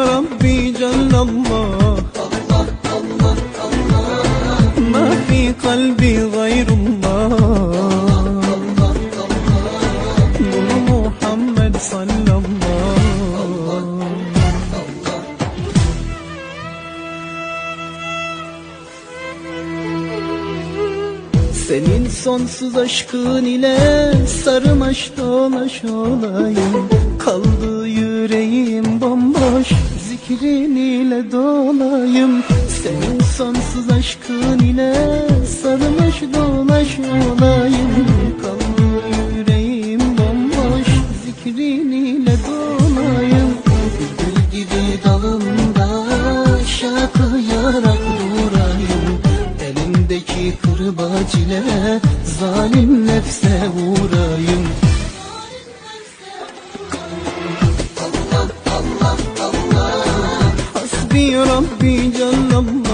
ya Rabbi Celallah Allah Allah Allah Ma fi kalbi gayrullah Bunu Muhammed sallallahu. Senin sonsuz aşkın ile sarmaş dolaş olayım. Kaldı zikrin ile dolayım. Senin sonsuz aşkın ile sarmaş dolaş olayım. Kaldı yüreğim bomboş zikrin ile dolayım. Gül gibi dalında şakıyarak durayım. Elimdeki kırbaç ile zalim nefse vurayım Hasbi Rabbi Cellallah